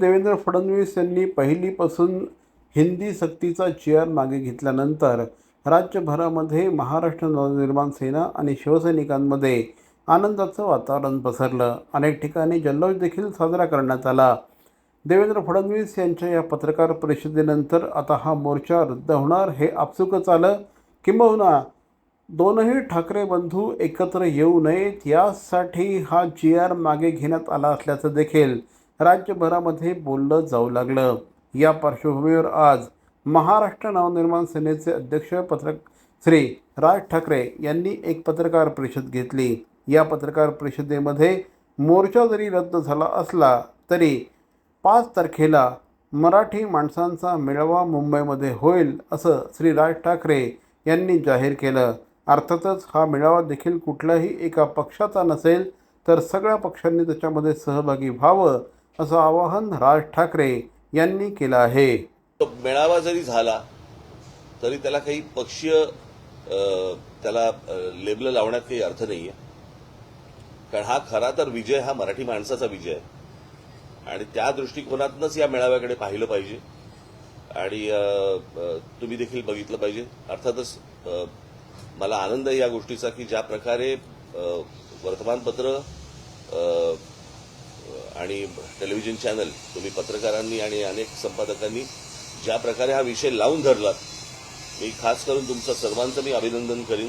देवेंद्र फडणवीस यांनी पहिलीपासून हिंदी सक्तीचा चेअर मागे घेतल्यानंतर राज्यभरामध्ये महाराष्ट्र नवनिर्माण सेना आणि शिवसैनिकांमध्ये आनंदाचं वातावरण पसरलं. अनेक ठिकाणी जल्लोष देखील साजरा करण्यात आला. देवेंद्र फडणवीस यांच्या या पत्रकार परिषदेनंतर आता हा मोर्चा रद्द होणार हे आपसुकच आलं. किंबहुना दोनही ठाकरे बंधू एकत्र येऊ नयेत यासाठी हा जी आर मागे घेण्यात आला असल्याचं देखील राज्यभरामध्ये बोललं जाऊ लागलं. या पार्श्वभूमीवर आज महाराष्ट्र नवनिर्माण सेनेचे अध्यक्ष पत्रक श्री राज ठाकरे यांनी एक पत्रकार परिषद घेतली. या पत्रकार परिषदेमध्ये मोर्चा जरी रद्द झाला असला तरी पाच तारखेला मराठी माणसांचा मेळावा मुंबईमध्ये होईल असं श्री राज ठाकरे यांनी जाहीर केलं. अर्थातच हा मेळावा देखील कुठल्याही एका पक्षाचा नसेल तर सगळ्या पक्षांनी त्याच्यामध्ये सहभागी व्हावं असं आवाहन राज ठाकरे यांनी केलं आहे. तो मेळावा जरी झाला तरी त्याला काही पक्षीय त्याला लेबल लावण्यात काही अर्थ नाही आहे कारण हा खरा तर विजय हा मराठी माणसाचा विजय आहे. आणि त्या दृष्टिकोनातूनच या मेळाव्याकडे पाहिलं पाहिजे. आणि तुम्ही देखील बघितलं पाहिजे. अर्थातच मला आनंद आहे या गोष्टीचा की ज्या प्रकारे वर्तमानपत्र आणि टेलिव्हिजन चॅनल तुम्ही पत्रकारांनी आणि अनेक संपादकांनी ज्या प्रकारे हा विषय लावून धरलात मी खास करून तुमचं सर्वांचं मी अभिनंदन करीन.